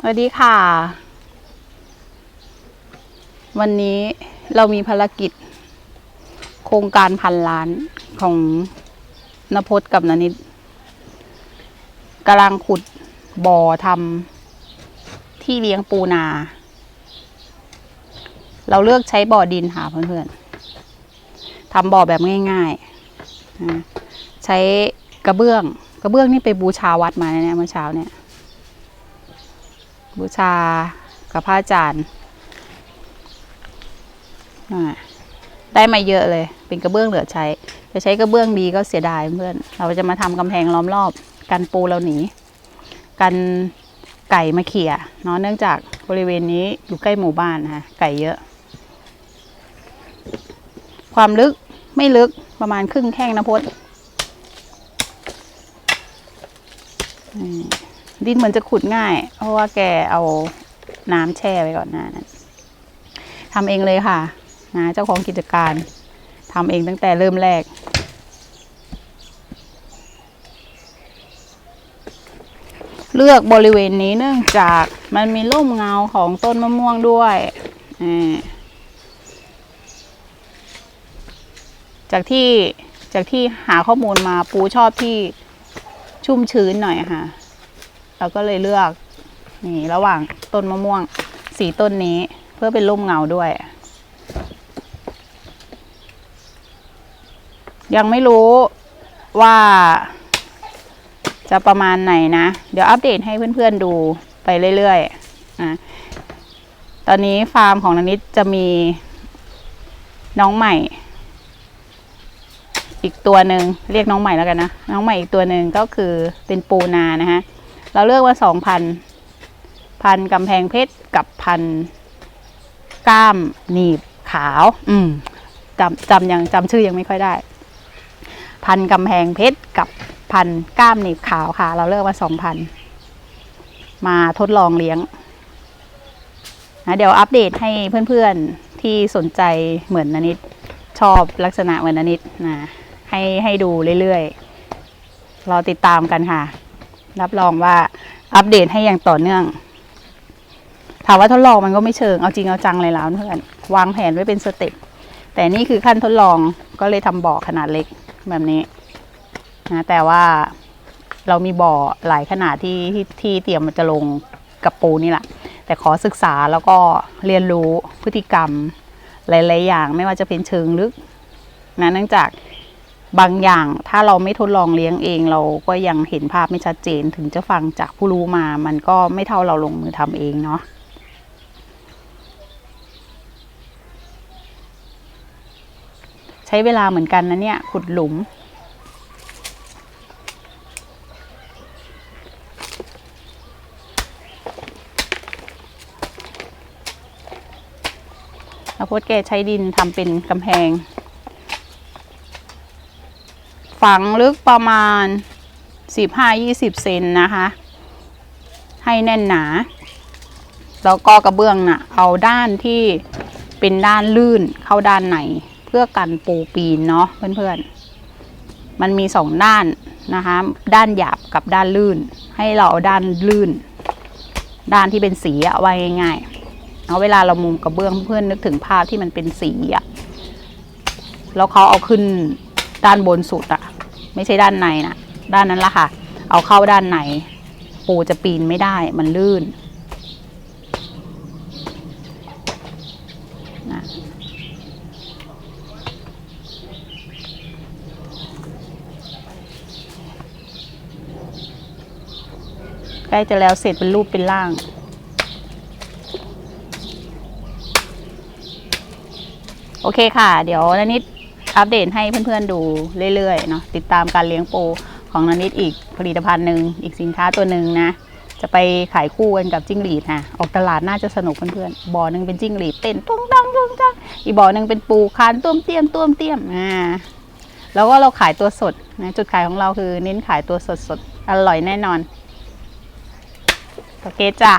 สวัสดีค่ะ วันนี้เรามีภารกิจ โครงการพันล้านของนพจน์กับนนิดกำลังขุดบ่อทำที่เลี้ยงปูนา เราเลือกใช้บ่อดินค่ะเพื่อนๆทำบ่อแบบง่ายๆ ใช้กระเบื้อง กระเบื้องนี่ไปบูชาวัดมาเนี่ยเมื่อเช้าเนี่ย บูชากับพระอาจารย์ได้มาเยอะเลย เป็นกระเบื้องเหลือใช้ จะใช้กระเบื้องดีก็เสียดายเพื่อน เราจะมาทำกำแพงล้อมรอบ กันปูเราหนี กันไก่มาเขี่ยเนาะเนื่องจากบริเวณนี้อยู่ใกล้หมู่บ้านนะคะไก่เยอะ ความลึกไม่ลึกประมาณครึ่งแข้งนะพดอืม ดินเหมือนจะขุดง่าย เพราะว่าแกเอาน้ำแช่ไว้ก่อนหน้านั้นทำเองเลยค่ะนะเจ้าของกิจการทำเองตั้งแต่เริ่มแรก เลือกบริเวณนี้เนื่องจากมันมีร่มเงาของต้นมะม่วงด้วยจากที่จากที่หาข้อมูลมาปูชอบที่ชุ่มชื้นหน่อยค่ะ เราก็เลยเลือกนี่ระหว่างต้นมะม่วงสีต้นนี้เพื่อเป็นร่มเงาด้วย ยังไม่รู้ว่าจะประมาณไหนนะ เดี๋ยวอัปเดตให้เพื่อนๆดูไปเรื่อยๆนะตอนนี้ฟาร์มของนานิดจะมีน้องใหม่ อีกตัวหนึ่งเรียกน้องใหม่แล้วกันนะ น้องใหม่อีกตัวหนึ่งก็คือเป็นปูนานะฮะ เราเลือกว่าสองพันพันกำแพงเพชรกับพันก้ามหนีบขาว อืมจำจำยังจำชื่อยังไม่ค่อยได้ พันกำแพงเพชรกับพันก้ามหนีบขาวค่ะ เราเลือกว่าสองพันมาทดลองเลี้ยงนะเดี๋ยวอัปเดตให้เพื่อนๆที่สนใจเหมือนนนิดชอบลักษณะเหมือนนนิดนะให้ให้ดูเรื่อยๆรอติดตามกันค่ะ รับรองว่าอัปเดตให้อย่างต่อเนื่อง ถามว่าทดลองมันก็ไม่เชิง เอาจริงเอาจังเลยแล้วเพื่อนวางแผนไว้เป็นสเต็ปแต่นี่คือขั้นทดลองก็เลยทำบ่อขนาดเล็กแบบนี้นะแต่ว่าเรามีบ่อหลายขนาดที่ที่ที่เตรียมมันจะลงกับปูนี่แหละ แต่ขอศึกษาแล้วก็เรียนรู้พฤติกรรมหลาย ๆ อย่าง ไม่ว่าจะเป็นเชิงลึกนะเนื่องจาก บางอย่างถ้าเราไม่ทดลองเลี้ยงเอง เราก็ยังเห็นภาพไม่ชัดเจนถึงจะฟังจากผู้รู้มา มันก็ไม่เท่าเราลงมือทำเองเนาะใช้เวลาเหมือนกันนะเนี่ยขุดหลุม แล้วพดแกใช้ดินทำเป็นกำแพง ฝังลึกประมาณ 15-20 เซนนะคะ ให้แน่นหนา แล้วก็กระเบื้องน่ะ เอาด้านที่เป็นด้านลื่นเข้าด้านในเพื่อกันปูปีนเนาะเพื่อนๆ มันมีสองด้านนะคะ ด้านหยาบกับด้านลื่น ให้เราเอาด้านลื่น ด้านที่เป็นสีอะไว้ง่ายๆเอาเวลาเรามุงกระเบื้องเพื่อนนึกถึงภาพที่มันเป็นสีอะแล้วเขาเอาขึ้นด้านบนสุดอะ ไม่ใช่ด้านในนะด้านนั้นละค่ะ เอาเข้าด้านในปูจะปีนไม่ได้มันลื่นนะใกล้จะแล้วเสร็จเป็นรูปเป็นร่างโอเคค่ะ เดี๋ยวนานิด อัปเดตให้เพื่อนๆดูเรื่อยๆเนาะติดตามการเลี้ยงปูของนนิดอีกผลิตภัณฑ์หนึ่งอีกสินค้าตัวหนึ่งนะ จะไปขายคู่กันกับจิ้งหรีดนะออกตลาดน่าจะสนุกเพื่อนๆบ่อหนึ่งเป็นจิ้งหรีดเต้นตุ้งตังตุ้งตังอีกบ่อหนึ่งเป็นปูคานต้มเตี้ยมต้มเตี้ยมอ่าแล้วก็เราขายตัวสดนะจุดขายของเราคือเน้นขายตัวสดๆอร่อยแน่นอนโอเคจ้า